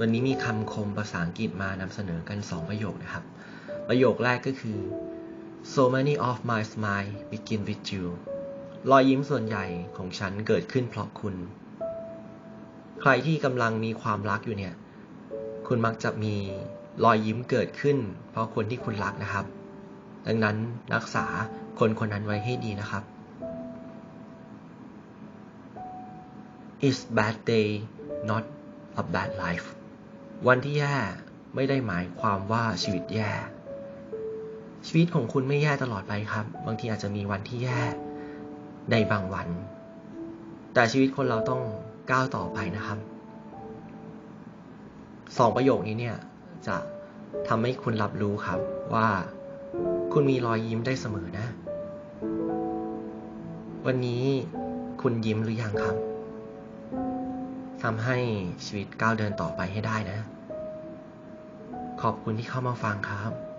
วันนี้มีคำคมภาษาอังกฤษมานำเสนอกัน 2 ประโยคนะครับ ประโยคแรกก็คือ so many of my smile begin with you รอยยิ้มส่วนใหญ่ของฉันเกิดขึ้นเพราะคุณ ใครที่กำลังมีความรักอยู่เนี่ย คุณมักจะมีรอยยิ้มเกิดขึ้น เพราะคนที่คุณรักนะครับ ดังนั้นรักษาคนคนนั้นไว้ให้ดีนะครับ It's bad day not a bad life วันที่แย่ไม่ได้หมายความว่าชีวิตแย่ ชีวิตของคุณไม่แย่ตลอดไปครับ บางทีอาจจะมีวันที่แย่ในบางวัน แต่ชีวิตคนเราต้องก้าวต่อไปนะครับสองประโยคนี้เนี่ยจะทำให้คุณรับรู้ครับว่าคุณมีรอยยิ้มได้เสมอนะ วันนี้คุณยิ้มหรือยังครับทำให้ชีวิตก้าวเดินต่อไปให้ได้นะ ขอบคุณที่เข้ามาฟังครับ